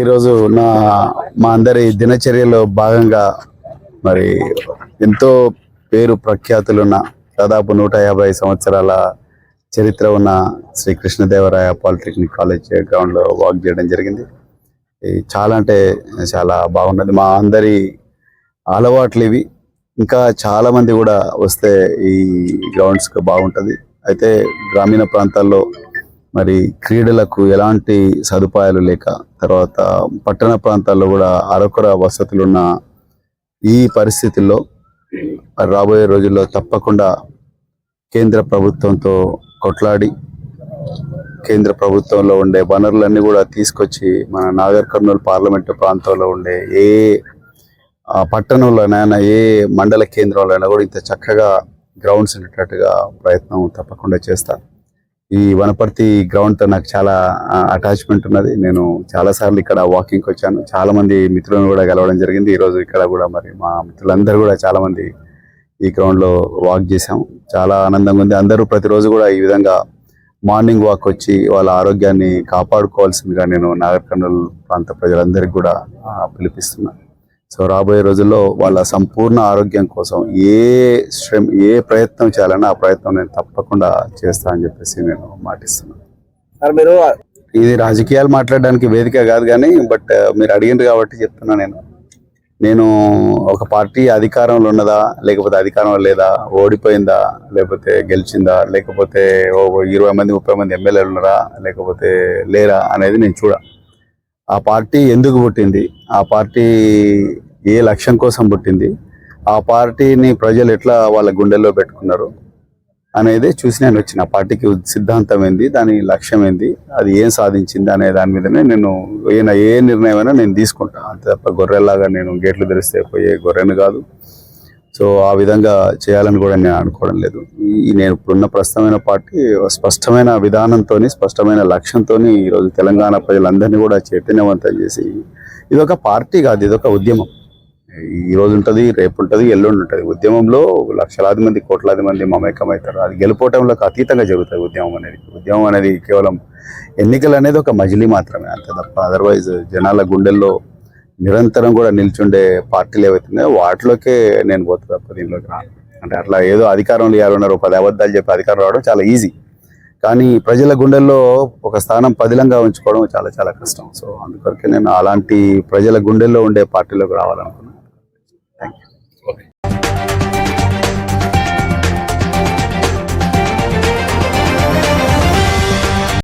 ఈరోజు నా మా అందరి దినచర్యలో భాగంగా మరి ఎంతో పేరు ప్రఖ్యాతులున్న దాదాపు నూట యాభై సంవత్సరాల చరిత్ర ఉన్న శ్రీ కృష్ణదేవరాయ పాలిటెక్నిక్ కాలేజ్ గ్రౌండ్లో వాక్ చేయడం జరిగింది. ఇది చాలా అంటే చాలా బాగున్నది. మా అందరి అలవాట్లు ఇవి. ఇంకా చాలా మంది కూడా వస్తే ఈ గ్రౌండ్స్కి బాగుంటుంది. అయితే గ్రామీణ ప్రాంతాల్లో మరి క్రీడలకు ఎలాంటి సదుపాయాలు లేక తర్వాత పట్టణ ప్రాంతాల్లో కూడా అరకొర వసతులున్న ఈ పరిస్థితుల్లో రాబోయే రోజుల్లో తప్పకుండా కేంద్ర ప్రభుత్వంతో కొట్లాడి కేంద్ర ప్రభుత్వంలో ఉండే వనరులన్నీ కూడా తీసుకొచ్చి మన నాగర్ కర్నూలు పార్లమెంటు ప్రాంతంలో ఉండే ఏ పట్టణంలోనైనా ఏ మండల కేంద్రంలోనైనా కూడా ఇంత చక్కగా గ్రౌండ్స్ ఉండేటట్టుగా ప్రయత్నం తప్పకుండా చేస్తాను ఈ వనపర్తి గ్రౌండ్తో నాకు చాలా అటాచ్మెంట్ ఉన్నది. నేను చాలాసార్లు ఇక్కడ వాకింగ్కి వచ్చాను. చాలామంది మిత్రులను కూడా కలవడం జరిగింది. ఈ రోజు ఇక్కడ కూడా మరి మా మిత్రులందరూ కూడా చాలామంది ఈ గ్రౌండ్లో వాక్ చేశాం. చాలా ఆనందంగా ఉంది. అందరూ ప్రతిరోజు కూడా ఈ విధంగా మార్నింగ్ వాక్ వచ్చి వాళ్ళ ఆరోగ్యాన్ని కాపాడుకోవాల్సిందిగా నేను నాగర్ కర్నూలు ప్రాంత ప్రజలందరికీ కూడా పిలిపిస్తున్నాను సో రాబోయే రోజుల్లో వాళ్ళ సంపూర్ణ ఆరోగ్యం కోసం ఏ శ్రమ ఏ ప్రయత్నం చేయాలన్నా ఆ ప్రయత్నం నేను తప్పకుండా చేస్తా అని చెప్పేసి నేను మాటిస్తున్నాను. మీరు ఇది రాజకీయాలు మాట్లాడడానికి వేదిక కాదు కానీ బట్ మీరు అడిగిండ్రు కాబట్టి చెప్తున్నా నేను. నేను ఒక పార్టీ అధికారంలో ఉన్నదా లేకపోతే అధికారంలో లేదా ఓడిపోయిందా లేకపోతే గెలిచిందా లేకపోతే ఓ ఇరవై మంది ముప్పై మంది ఎమ్మెల్యేలు ఉన్నారా లేకపోతే లేరా అనేది నేను చూడ. ఆ పార్టీ ఎందుకు పుట్టింది? ఆ పార్టీ ఏ లక్ష్యం కోసం పుట్టింది? ఆ పార్టీని ప్రజలు ఎట్లా వాళ్ళ గుండెల్లో పెట్టుకున్నారు? అనేది చూసి నేను వచ్చిన. పార్టీకి సిద్ధాంతం ఏంది? దాని లక్ష్యం ఏంది? అది ఏం సాధించింది అనే దాని మీదనే నేను ఈయన ఏ నిర్ణయం అయినా నేను తీసుకుంటా. అంతే తప్ప గొర్రెలాగా నేను గేట్లు తెరిస్తే పోయే గొర్రెను కాదు. సో ఆ విధంగా చేయాలని కూడా నేను అనుకోవడం లేదు. ఈ నేను ఇప్పుడున్న ప్రస్తుతమైన పార్టీ స్పష్టమైన విధానంతో స్పష్టమైన లక్ష్యంతో ఈరోజు తెలంగాణ ప్రజలందరినీ కూడా చైతన్యవంతం చేసి ఇది ఒక పార్టీ కాదు ఇదొక ఉద్యమం. ఈ రోజు ఉంటుంది రేపు ఉంటుంది ఎల్లుండి ఉంటుంది. ఉద్యమంలో లక్షలాది మంది కోట్లాది మంది మమేకమవుతారు అది గెలుపోవటంలోకి అతీతంగా జరుగుతుంది ఉద్యమం అనేది. ఉద్యమం అనేది కేవలం ఎన్నికలు అనేది ఒక మజిలీ మాత్రమే అంతే తప్ప అదర్వైజ్ జనాల గుండెల్లో నిరంతరం కూడా నిల్చుండే పార్టీలు ఏవైతున్నాయో వాటిలోకే నేను పోతా తప్ప దీనిలోకి రాను. అంటే అట్లా ఏదో అధికారంలో ఎవరున్నారు పది అబద్ధాలు చెప్పి అధికారం రావడం చాలా ఈజీ కానీ ప్రజల గుండెల్లో ఒక స్థానం పదిలంగా ఉంచుకోవడం చాలా చాలా కష్టం. సో అందుకొరకే నేను అలాంటి ప్రజల గుండెల్లో ఉండే పార్టీలోకి రావాలనుకున్నాను